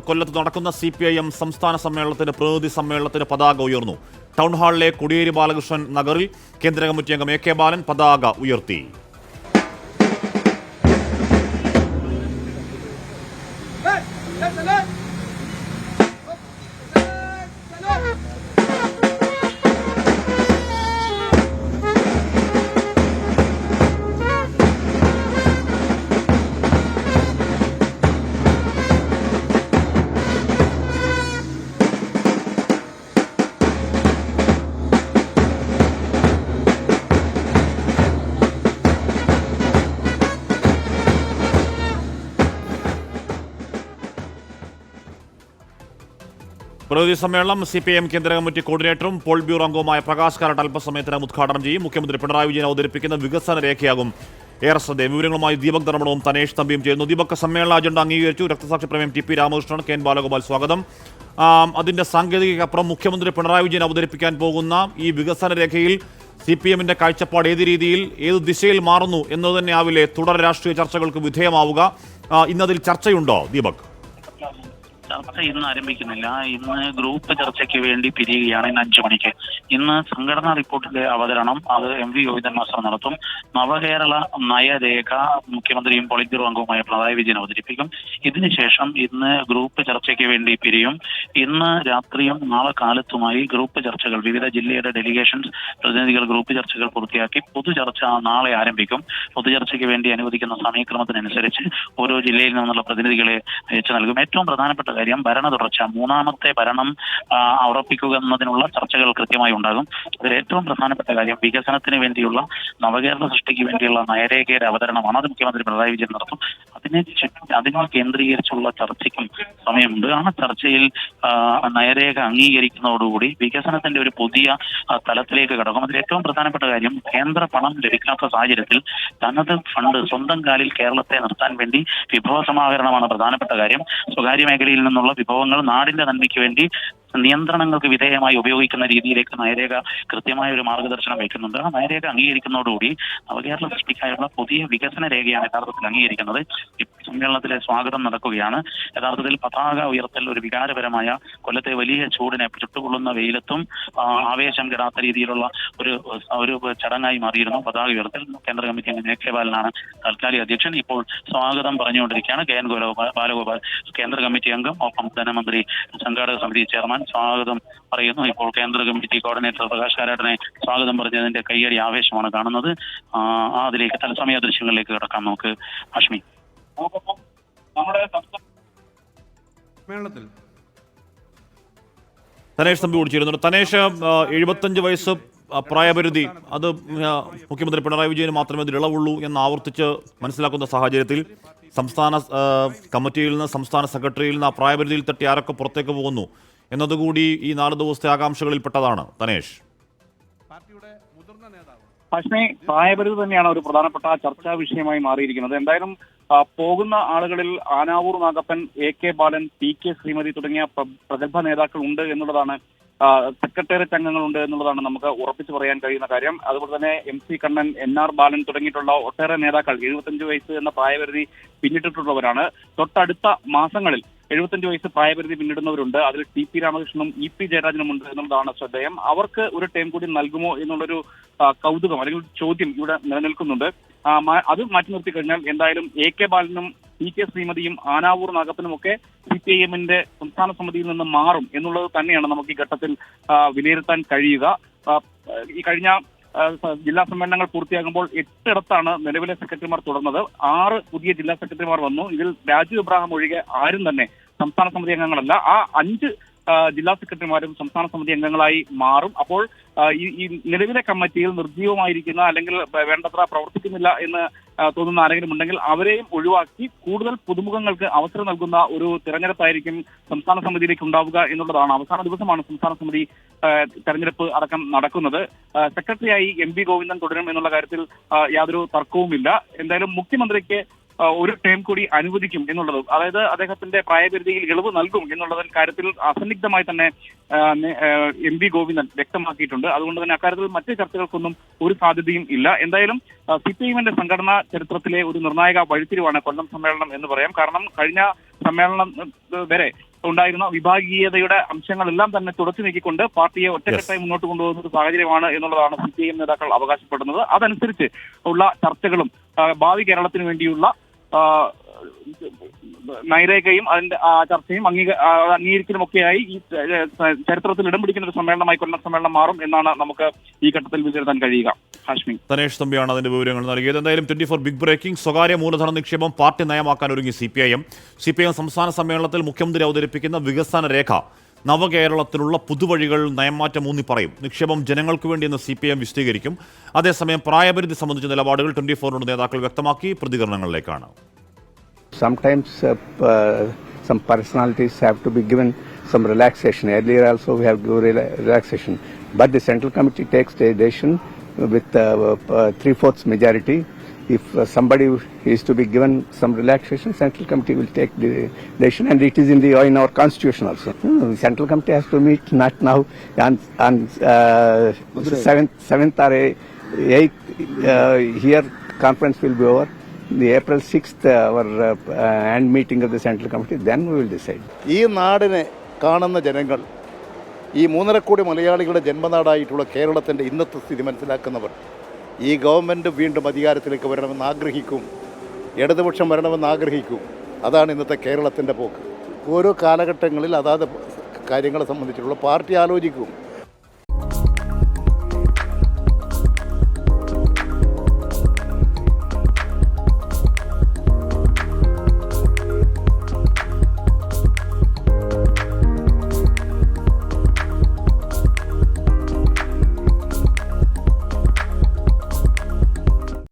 കൊല്ലത്ത് നടക്കുന്ന C P I M സംസ്ഥാന സമ്മേളനത്തിന്റെ പ്രതിനിധി സമ്മേളനത്തിന്റെ പതാക ഉയർന്നു. ടൗൺ ഹാളിലെ കൊടിയേരി ബാലകൃഷ്ണൻ നഗറിൽ കേന്ദ്ര കമ്മിറ്റി അംഗം എ കെ ബാലൻ പതാക ഉയർത്തി. പ്രതിനിധി സമ്മേളനം സി പി എം കേന്ദ്ര കമ്മിറ്റി കോർഡിനേറ്ററും പോൾ ബ്യൂറോ അംഗവുമായ പ്രകാശ് കാരട്ട് അല്പസമയത്തിനകം ഉദ്ഘാടനം ചെയ്യും. മുഖ്യമന്ത്രി പിണറായി വിജയൻ അവതരിപ്പിക്കുന്ന വികസന രേഖയാകും. ഏറെ ശ്രദ്ധേയം. വിവരങ്ങളുമായി ദീപക് ധർമ്മണവും തനേഷ് തമ്പിയും ചെയ്യുന്നു ദീപക് സമ്മേളന അജണ്ട അംഗീകരിച്ചു. രക്തസാക്ഷി പ്രമേയം T P Ramakrishnan K N Balagopal സ്വാഗതം. അതിന്റെ സാങ്കേതികപ്പുറം മുഖ്യമന്ത്രി പിണറായി വിജയൻ അവതരിപ്പിക്കാൻ പോകുന്ന ഈ വികസന രേഖയിൽ സി പി എമ്മിന്റെ കാഴ്ചപ്പാട് ഏത് രീതിയിൽ ഏത് ദിശയിൽ മാറുന്നു എന്നത് തന്നെ ആവില്ലേ തുടർ രാഷ്ട്രീയ ചർച്ചകൾക്ക് വിധേയമാവുക. ഇന്നതിൽ ചർച്ചയുണ്ടോ ദീപക്? ചർച്ച ഇന്ന് ആരംഭിക്കുന്നില്ല. ഇന്ന് ഗ്രൂപ്പ് ചർച്ചയ്ക്ക് വേണ്ടി പിരിയുകയാണ് ഇന്ന് അഞ്ചു മണിക്ക്. ഇന്ന് സംഘടനാ റിപ്പോർട്ടിന്റെ അവതരണം അത് എം വി ഗോവിന്ദൻ മാസ്റ്റർ നടത്തും. നവകേരള നയരേഖ മുഖ്യമന്ത്രിയും പോളിറ്റ് അംഗവുമായ പിണറായി വിജയൻ അവതരിപ്പിക്കും. ഇതിനുശേഷം ഇന്ന് ഗ്രൂപ്പ് ചർച്ചയ്ക്ക് വേണ്ടി പിരിയും. ഇന്ന് രാത്രിയും നാളെ കാലത്തുമായി ഗ്രൂപ്പ് ചർച്ചകൾ വിവിധ ജില്ലയുടെ ഡെലിഗേഷൻസ് പ്രതിനിധികൾ ഗ്രൂപ്പ് ചർച്ചകൾ പൂർത്തിയാക്കി പൊതുചർച്ച നാളെ ആരംഭിക്കും. പൊതുചർച്ചയ്ക്ക് വേണ്ടി അനുവദിക്കുന്ന സമയക്രമത്തിനനുസരിച്ച് ഓരോ ജില്ലയിൽ നിന്നുള്ള പ്രതിനിധികളെ അയച്ചു നൽകും. ഏറ്റവും പ്രധാനപ്പെട്ട കാര്യം ഭരണ തുടർച്ച മൂന്നാമത്തെ ഭരണം ഉറപ്പിക്കുക എന്നതിനുള്ള ചർച്ചകൾ കൃത്യമായി ഉണ്ടാകും. അതിൽ ഏറ്റവും പ്രധാനപ്പെട്ട കാര്യം വികസനത്തിന് വേണ്ടിയുള്ള നവകേരള സൃഷ്ടിക്ക് വേണ്ടിയുള്ള നയരേഖയുടെ അവതരണമാണ്. അത് മുഖ്യമന്ത്രി പിണറായി വിജയൻ നടത്തും. അതിനെ ചുറ്റി- അതിനെ കേന്ദ്രീകരിച്ചുള്ള ചർച്ചയ്ക്കും സമയമുണ്ട്. ആ ചർച്ചയിൽ നയരേഖ അംഗീകരിക്കുന്നതോടുകൂടി വികസനത്തിന്റെ ഒരു പുതിയ തലത്തിലേക്ക് കടക്കും. അതിൽ ഏറ്റവും പ്രധാനപ്പെട്ട കാര്യം കേന്ദ്ര പണം ലഭിക്കാത്ത സാഹചര്യത്തിൽ തനത് ഫണ്ട് സ്വന്തം കാലിൽ കേരളത്തെ നിർത്താൻ വേണ്ടി വിഭവ സമാഹരണമാണ് പ്രധാനപ്പെട്ട കാര്യം. സ്വകാര്യ മേഖലയിൽ നിന്നുള്ള വിഭവങ്ങൾ നാടിന്റെ നന്മയ്ക്ക് വേണ്ടി നിയന്ത്രണങ്ങൾക്ക് വിധേയമായി ഉപയോഗിക്കുന്ന രീതിയിലേക്ക് നയരേഖ കൃത്യമായ ഒരു മാർഗദർശനം വയ്ക്കുന്നുണ്ട്. ആ നയരേഖ അംഗീകരിക്കുന്നതോടുകൂടി നവകേരള സൃഷ്ടിക്കായുള്ള പുതിയ വികസന രേഖയാണ് യഥാർത്ഥത്തിൽ അംഗീകരിക്കുന്നത്. സമ്മേളനത്തിലെ സ്വാഗതം നടക്കുകയാണ്. യഥാർത്ഥത്തിൽ പതാക ഉയർത്തൽ ഒരു വികാരപരമായ കൊല്ലത്തെ വലിയ ചൂടിനെ ചുട്ടുകൊള്ളുന്ന വെയിലത്തും ആവേശം കെടാത്ത രീതിയിലുള്ള ഒരു ഒരു ചടങ്ങായി മാറിയിരുന്നു പതാക ഉയർത്തൽ. കേന്ദ്ര കമ്മിറ്റി അംഗം എ കെ ബാലനാണ് താൽക്കാലിക അധ്യക്ഷൻ. ഇപ്പോൾ സ്വാഗതം പറഞ്ഞുകൊണ്ടിരിക്കുകയാണ് കെ എൻ ഗോലഗോപാൽ ബാലഗോപാൽ കേന്ദ്ര കമ്മിറ്റി അംഗം ഒപ്പം ധനമന്ത്രി സംഘാടക സമിതി ചെയർമാൻ സ്വാഗതം പറയുന്നു. ഇപ്പോൾ കേന്ദ്ര കമ്മിറ്റി കോർഡിനേറ്റർ പ്രകാശ് കാരാട്ടിനെ സ്വാഗതം പറഞ്ഞതിന്റെ കയ്യടി ആവേശമാണ് കാണുന്നത്. അതിലേക്ക് തത്സമയ ദൃശ്യങ്ങളിലേക്ക് കിടക്കാം നമുക്ക്. അഷ്മി നമ്മുടെ സമ്മേളനത്തിൽ തനേഷ് തമ്പി കൂടിച്ചിരുന്നുണ്ട് തനേഷ് എഴുപത്തഞ്ച് വയസ്സ് പ്രായപരിധി അത് മുഖ്യമന്ത്രി പിണറായി വിജയന് മാത്രമേ അതിൽ ഇളവുള്ളൂ എന്ന് ആവർത്തിച്ച് മനസ്സിലാക്കുന്ന സാഹചര്യത്തിൽ സംസ്ഥാന കമ്മിറ്റിയിൽ നിന്ന് സംസ്ഥാന സെക്രട്ടറിയിൽ നിന്ന് ആ പ്രായപരിധിയിൽ തട്ടി ആരൊക്കെ പുറത്തേക്ക് പോകുന്നു? എന്നതുകൂടി ഈ നാല് ദിവസത്തെ ആകാംക്ഷകളിൽപ്പെട്ടതാണ്. തനേഷ്. അശ്മി പ്രായപരിധി തന്നെയാണ് ഒരു പ്രധാനപ്പെട്ട ചർച്ചാ വിഷയമായി മാറിയിരിക്കുന്നത്. എന്തായാലും പോകുന്ന ആളുകളിൽ Anavoor Nagappan A K Balan P K Sreemathi തുടങ്ങിയ പ്ര- പ്രഗത്ഭ നേതാക്കൾ ഉണ്ട് എന്നുള്ളതാണ് സെക്രട്ടേറിയറ്റ് അംഗങ്ങളുണ്ട് എന്നുള്ളതാണ് നമുക്ക് ഉറപ്പിച്ചു പറയാൻ കഴിയുന്ന കാര്യം. അതുപോലെ തന്നെ M C Kannan N R Balan തുടങ്ങിയിട്ടുള്ള ഒട്ടേറെ നേതാക്കൾ എഴുപത്തഞ്ച് വയസ്സ് എന്ന പ്രായപരിധി പിന്നിട്ടിട്ടുള്ളവരാണ്. തൊട്ടടുത്ത മാസങ്ങളിൽ എഴുപത്തഞ്ച് വയസ്സ് പ്രായപരിധി പിന്നിടുന്നവരുണ്ട്. അതിൽ ടി പി രാമകൃഷ്ണനും ഇ പി ജയരാജനും ഉണ്ട് എന്നുള്ളതാണ് ശ്രദ്ധേയം. അവർക്ക് ഒരു ടേം കൂടി നൽകുമോ എന്നുള്ളൊരു കൗതുകം അല്ലെങ്കിൽ ചോദ്യം ഇവിടെ നിലനിൽക്കുന്നുണ്ട്. അത് മാറ്റി നിർത്തി കഴിഞ്ഞാൽ എന്തായാലും എ കെ ബാലനും പി കെ ശ്രീമതിയും ആനാവൂർ നാഗപ്പനും ഒക്കെ സി പി ഐ എമ്മിന്റെ സംസ്ഥാന സമിതിയിൽ നിന്ന് മാറും എന്നുള്ളത് തന്നെയാണ് നമുക്ക് ഈ ഘട്ടത്തിൽ വിലയിരുത്താൻ കഴിയുക. ഈ കഴിഞ്ഞ ജില്ലാ സമ്മേളനങ്ങൾ പൂർത്തിയാകുമ്പോൾ എട്ടിടത്താണ് നിലവിലെ സെക്രട്ടറിമാർ തുടർന്നത്. ആറ് പുതിയ ജില്ലാ സെക്രട്ടറിമാർ വന്നു. ഇതിൽ രാജു ഇബ്രാഹിം ഒഴികെ ആരും തന്നെ സംസ്ഥാന സമിതി അംഗങ്ങളല്ല. ആ അഞ്ച് ജില്ലാ സെക്രട്ടറിമാരും സംസ്ഥാന സമിതി അംഗങ്ങളായി മാറും. അപ്പോൾ ഈ നിലവിലെ കമ്മിറ്റിയിൽ നിർജീവമായിരിക്കുന്ന അല്ലെങ്കിൽ വേണ്ടത്ര പ്രവർത്തിക്കുന്നില്ല എന്ന് തോന്നുന്ന ആരെങ്കിലും ഉണ്ടെങ്കിൽ അവരെയും ഒഴിവാക്കി കൂടുതൽ പുതുമുഖങ്ങൾക്ക് അവസരം നൽകുന്ന ഒരു തിരഞ്ഞെടുപ്പായിരിക്കും സംസ്ഥാന സമിതിയിലേക്ക് ഉണ്ടാവുക എന്നുള്ളതാണ് അവസാന ദിവസമാണ് സംസ്ഥാന സമിതി തെരഞ്ഞെടുപ്പ് അടക്കം നടക്കുന്നത്. സെക്രട്ടറിയായി എം പി ഗോവിന്ദൻ തുടരും എന്നുള്ള കാര്യത്തിൽ യാതൊരു തർക്കവുമില്ല. എന്തായാലും മുഖ്യമന്ത്രിക്ക് ഒരു ടേം കൂടി അനുവദിക്കും എന്നുള്ളതും. അതായത് അദ്ദേഹത്തിന്റെ പ്രായപരിധിയിൽ ഇളവ് നൽകും എന്നുള്ളതിൽ കാര്യത്തിൽ അസന്നിഗ്ധമായി തന്നെ എം വി ഗോവിന്ദൻ വ്യക്തമാക്കിയിട്ടുണ്ട്. അതുകൊണ്ട് തന്നെ അക്കാര്യത്തിൽ മറ്റു ചർച്ചകൾക്കൊന്നും ഒരു സാധ്യതയും ഇല്ല. എന്തായാലും സി പി എമ്മിന്റെ സംഘടനാ ചരിത്രത്തിലെ ഒരു നിർണായക വഴിത്തിരിവാണ് കൊല്ലം സമ്മേളനം എന്ന് പറയാം. കാരണം കഴിഞ്ഞ സമ്മേളനം വരെ ഉണ്ടായിരുന്ന വിഭാഗീയതയുടെ അംശങ്ങളെല്ലാം തന്നെ തുടച്ചു നീക്കിക്കൊണ്ട് പാർട്ടിയെ ഒറ്റക്കെട്ടായി മുന്നോട്ട് കൊണ്ടുപോകുന്ന ഒരു സാഹചര്യമാണ് എന്നുള്ളതാണ് സി പി ഐ എം നേതാക്കൾ അവകാശപ്പെടുന്നത്. അതനുസരിച്ച് ഉള്ള ചർച്ചകളും ഭാവി കേരളത്തിന് വേണ്ടിയുള്ള നൈരേഖയും അതിന്റെ ചർച്ചയും അംഗീക അംഗീകരിക്കലുമൊക്കെയായി ഈ ചരിത്രത്തിൽ ഇടം പിടിക്കുന്ന ഒരു സമ്മേളനമായി കൊല്ലം സമ്മേളനം മാറും എന്നാണ് നമുക്ക് ഈ ഘട്ടത്തിൽ വിലയിരുത്താൻ കഴിയുക. ഹാഷ്മി. തനേഷ് തമ്പിയാണ് അതിന്റെ വിവരങ്ങൾ നൽകിയത്. എന്തായാലും ട്വന്റി ഫോർ ബിഗ് ബ്രേക്കിംഗ് സ്വകാര്യ മൂലധന നിക്ഷേപം പാർട്ടി നയമാക്കാൻ ഒരുങ്ങി C P I M. C P I M സംസ്ഥാന സമ്മേളനത്തിൽ മുഖ്യമന്ത്രി അവതരിപ്പിക്കുന്ന വികസന രേഖ നവകേരളത്തിലുള്ള പുതുവഴികൾ നയംമാറ്റം ഊന്നി പറയും. നിക്ഷേപം ജനങ്ങൾക്ക് വേണ്ടിയെന്ന് സി പി എം വിശദീകരിക്കും. അതേസമയം പ്രായപരിധി സംബന്ധിച്ച നിലപാടുകൾ ട്വന്റി ഫോറിനോട് നേതാക്കൾ വ്യക്തമാക്കി. പ്രതികരണങ്ങളിലേക്കാണ്. But the central committee takes with three fourth majority If uh, somebody is to be given some relaxation, Central Committee will take the decision and it is in the in our constitution also. No, Central Committee has to meet not now on, on uh, 7th, 7th or 8th uh, here conference will be over. The April 6th, uh, our uh, end meeting of the Central Committee, then we will decide. ഈ നാടിനെ കാണുന്ന ജനങ്ങൾ ഈ മൂന്നര കോടി മലയാളികളുടെ ജന്മനാടായിട്ടുള്ള കേരളത്തിന്റെ ഇന്നത്തെ സ്ഥിതി മനസ്സിലാക്കുന്നവർ ഈ ഗവൺമെന്റ് വീണ്ടും അധികാരത്തിലേക്ക് വരണമെന്ന് ആഗ്രഹിക്കും. ഇടതുപക്ഷം വരണമെന്ന് ആഗ്രഹിക്കും. അതാണ് ഇന്നത്തെ കേരളത്തിന്റെ പോക്ക്. ഓരോ കാലഘട്ടങ്ങളിൽ അതാത് കാര്യങ്ങളെ സംബന്ധിച്ചിട്ടുള്ള പാർട്ടി ആലോചിക്കും.